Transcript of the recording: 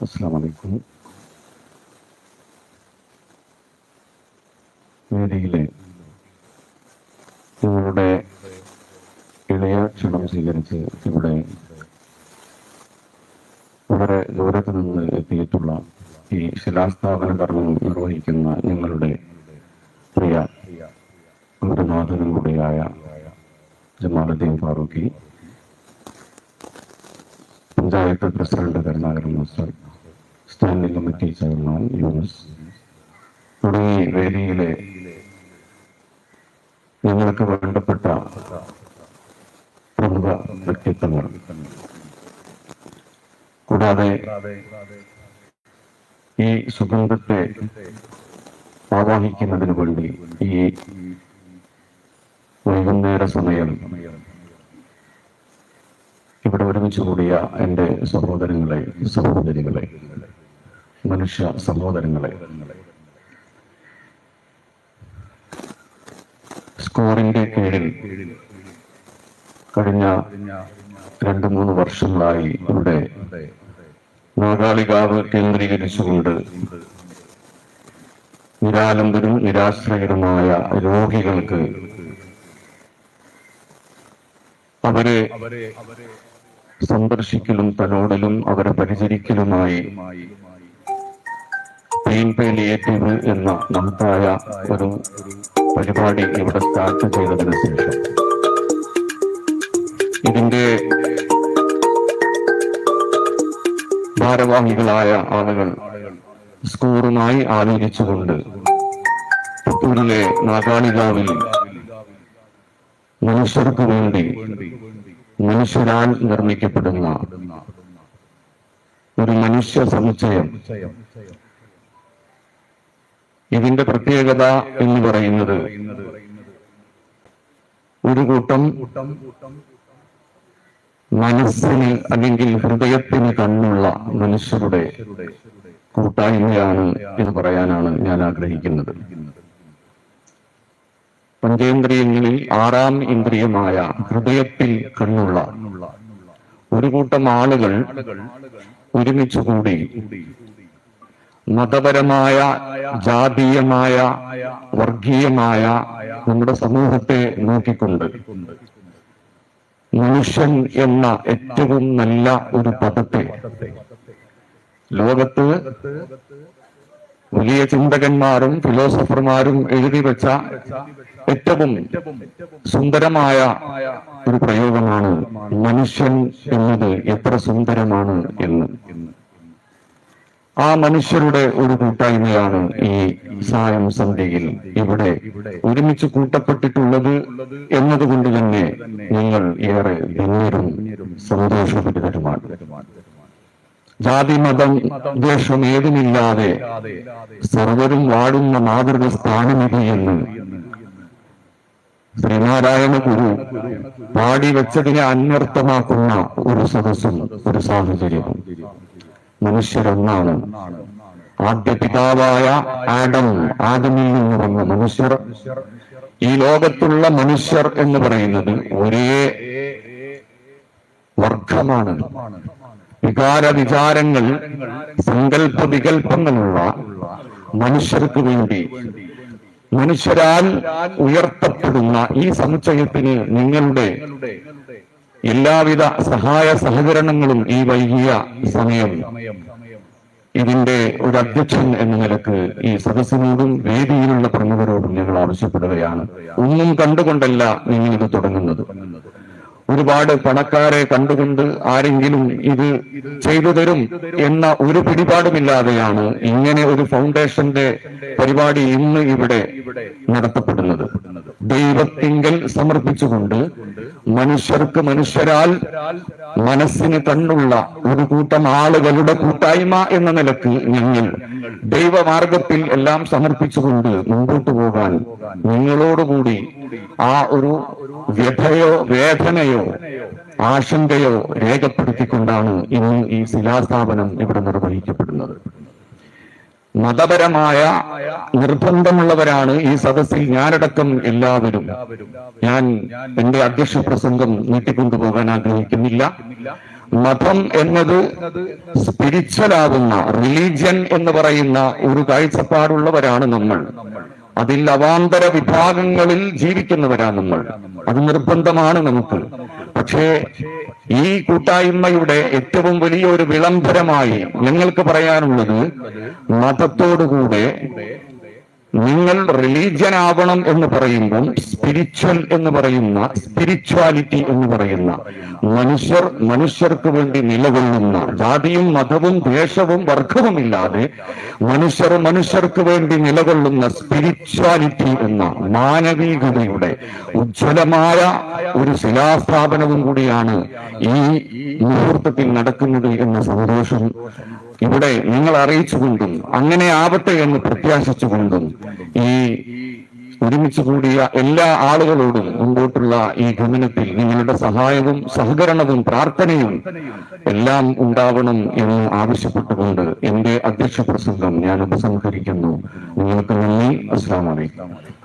അസ്സാം വലൈക്കും വേദിയിലെ നിങ്ങളുടെ ഇളയ ക്ഷണം സ്വീകരിച്ച് ഇവിടെ വളരെ ദൂരത്ത് നിന്ന് എത്തിയിട്ടുള്ള ഈ ശിലാസ്ഥാപന കർമ്മം നിർവഹിക്കുന്ന നിങ്ങളുടെ പ്രിയ ഗുരുനാഥനും കൂടിയായ Jamaluddin Farooqui panchayat president Karunakaran master standing committee chairman Younis തുടങ്ങി വേദിയിലെ ഞങ്ങൾക്ക് വേണ്ടപ്പെട്ട പ്രമുഖ വ്യക്തിത്വങ്ങൾ. കൂടാതെ ഈ സുഗന്ധത്തെ ആവാഹിക്കുന്നതിന് വേണ്ടി ഈ വൈകുന്നേര സമയം ഒരുമിച്ച് എന്റെ സഹോദരങ്ങളെ സഹോദരികളെ മനുഷ്യ സഹോദരങ്ങളെ. സ്കോറിന്റെ കീഴിൽ കഴിഞ്ഞ രണ്ട് മൂന്ന് വർഷങ്ങളായി ഇവിടെ നാഗാളികാവ് കേന്ദ്രീകരിച്ചുകൊണ്ട് നിരാലംബരും നിരാശ്രയരുമായ രോഗികൾക്ക് അവരെ സന്ദർശിക്കലും തലോടലും അവരെ പരിചരിക്കലുമായി എന്ന മഹത്തായ ഒരു പരിപാടി ഇവിടെ സ്റ്റാർട്ട് ചെയ്തതിനു ശേഷം. ഇതിന്റെ ഭാരവാഹികളായ ആളുകൾ സ്കൂറുമായി ആലോചിച്ചുകൊണ്ട് പുത്തൂരിലെ നാഗാളികാവിൽ മനുഷ്യർക്ക് വേണ്ടി മനുഷ്യരാൽ നിർമ്മിക്കപ്പെടുന്ന ഒരു മനുഷ്യ സമുച്ചയം. ഇതിന്റെ പ്രത്യേകത എന്ന് പറയുന്നത് ഒരു കൂട്ടം മനസ്സിന് അല്ലെങ്കിൽ ഹൃദയത്തിന് കണ്ണുള്ള മനുഷ്യരുടെ കൂട്ടായ്മയാണ് എന്ന് പറയാനാണ് ഞാൻ ആഗ്രഹിക്കുന്നത്. പഞ്ചേന്ദ്രിയങ്ങളിൽ ആറാം ഇന്ദ്രിയമായ ഹൃദയത്തിൽ കണ്ണുള്ള ഒരു കൂട്ടം ആളുകൾ ഒരുമിച്ച് കൂടി മതപരമായ ജാതീയമായ വർഗീയമായ നമ്മുടെ സമൂഹത്തെ നോക്കിക്കൊണ്ട് മനുഷ്യൻ എന്ന ഏറ്റവും നല്ല ഒരു പദത്തെ ലോകത്ത് വലിയ ചിന്തകന്മാരും ഫിലോസഫർമാരും എഴുതി വെച്ച ഏറ്റവും സുന്ദരമായ ഒരു പ്രയോഗമാണ് മനുഷ്യൻ എന്നത് എത്ര സുന്ദരമാണ് എന്ന്. ആ മനുഷ്യരുടെ ഒരു കൂട്ടായ്മയാണ് ഈ സായം സന്ധ്യയിൽ ഇവിടെ ഒരുമിച്ച് കൂട്ടപ്പെട്ടിട്ടുള്ളത് എന്നതുകൊണ്ട് തന്നെ നിങ്ങൾ ഏറെ ധന്യരും സന്തോഷഭരിതരുമാണ്. ജാതി മതം ദ്വേഷം ഏതുമില്ലാതെ സർവരും വാടുന്ന മാതൃക സ്ഥാനമിതി എന്ന് ശ്രീനാരായണ ഗുരു പാടി വെച്ചതിനെ അന്വർത്ഥമാക്കുന്ന ഒരു സദസ്സും ഒരു സാഹചര്യവും. മനുഷ്യരൊന്നാണ്. ആദ്യ പിതാവായ ആഡം ആദമിൽ നിന്ന് വന്ന മനുഷ്യർ. ഈ ലോകത്തുള്ള മനുഷ്യർ എന്ന് പറയുന്നത് ഒരേ വർഗമാണ്. വികാര വിചാരങ്ങൾ സങ്കല്പ വികല്പങ്ങളുള്ള മനുഷ്യർക്ക് വേണ്ടി. മനുഷ്യരാൽ ഉയർത്തപ്പെടുന്ന ഈ സമുച്ചയത്തിന് നിങ്ങളുടെ എല്ലാവിധ സഹായ സഹകരണങ്ങളും ഈ വൈകിയ സമയം. ഇതിന്റെ ഒരു അധ്യക്ഷൻ എന്ന നിലയ്ക്ക് ഈ സദസ്സിനോടും വേദിയിലുള്ള പ്രമുഖരോടും ഞങ്ങൾ ആവശ്യപ്പെടുകയാണ്. ഒന്നും കണ്ടുകൊണ്ടല്ല നിങ്ങൾ ഇത് തുടങ്ങുന്നത്. ഒരുപാട് പണക്കാരെ കണ്ടുകൊണ്ട് ആരെങ്കിലും ഇത് ചെയ്തു തരും എന്ന ഒരു പിടിപാടുമില്ലാതെയാണ് ഇങ്ങനെ ഒരു ഫൗണ്ടേഷന്റെ പരിപാടി ഇന്ന് ഇവിടെ നടത്തപ്പെടുന്നത്. ദൈവത്തിങ്കൽ സമർപ്പിച്ചുകൊണ്ട് മനുഷ്യർക്ക് മനുഷ്യരാൽ മനസ്സിന് തന്നുള്ള ഒരു കൂട്ടം ആളുകളുടെ കൂട്ടായ്മ എന്ന നിലയ്ക്ക് ഞങ്ങൾ ദൈവമാർഗത്തിൽ എല്ലാം സമർപ്പിച്ചുകൊണ്ട് മുമ്പോട്ട് പോകാൻ നിങ്ങളോടുകൂടി ആ ഒരു വ്യഥയോ വേദനയോ ആശങ്കയോ രേഖപ്പെടുത്തിക്കൊണ്ടാണ് ഇന്ന് ഈ ശിലാസ്ഥാപനം ഇവിടെ നിർവഹിക്കപ്പെടുന്നത്. മതപരമായ നിർബന്ധമുള്ളവരാണ് ഈ സദസ്സിൽ ഞാനടക്കം എല്ലാവരും. ഞാൻ എന്റെ അധ്യക്ഷ പ്രസംഗം നീട്ടിക്കൊണ്ടുപോകാൻ ആഗ്രഹിക്കുന്നില്ല. മതം എന്നത് സ്പിരിച്വൽ ആകുന്ന റിലീജിയൻ എന്ന് പറയുന്ന ഒരു കാഴ്ചപ്പാടുള്ളവരാണ് നമ്മൾ. അതിൽ അവാന്തര വിഭാഗങ്ങളിൽ ജീവിക്കുന്നവരാ നമ്മൾ അത് നിർബന്ധമാണ് നമുക്ക്. പക്ഷേ ഈ കൂട്ടായ്മയുടെ ഏറ്റവും വലിയ വലിയൊരു വിളംബരമായി ഞങ്ങൾക്ക് പറയാനുള്ളത് മതത്തോടുകൂടെ നിങ്ങൾ റിലീജിയൻ ആവണം എന്ന് പറയുമ്പോൾ സ്പിരിച്വൽ എന്ന് പറയുന്ന സ്പിരിച്വാലിറ്റി എന്ന് പറയുന്ന മനുഷ്യർ മനുഷ്യർക്ക് വേണ്ടി നിലകൊള്ളുന്ന ജാതിയും മതവും ദേശവും വർഗവുമില്ലാതെ മനുഷ്യർ മനുഷ്യർക്ക് വേണ്ടി നിലകൊള്ളുന്ന സ്പിരിച്വാലിറ്റി എന്ന മാനവികതയുടെ ഉജ്ജ്വലമായ ഒരു ശിലാസ്ഥാപനവും കൂടിയാണ് ഈ മുഹൂർത്തത്തിൽ നടക്കുന്നത് എന്ന സന്തോഷം ഇവിടെ നിങ്ങൾ അറിയിച്ചുകൊണ്ടും അങ്ങനെ ആവട്ടെ എന്ന് പ്രത്യാശിച്ചുകൊണ്ടും ഈ ഒരുമിച്ച് കൂടിയ എല്ലാ ആളുകളോടും മുമ്പോട്ടുള്ള ഈ ഗമനത്തിൽ നിങ്ങളുടെ സഹായവും സഹകരണവും പ്രാർത്ഥനയും എല്ലാം ഉണ്ടാവണം എന്ന് ആവശ്യപ്പെട്ടുകൊണ്ട് എന്റെ അധ്യക്ഷ പ്രസംഗം ഞാൻ ഉപസംഹരിക്കുന്നു. നിങ്ങൾക്ക് നന്ദി. അസ്സാം വലൈക്കും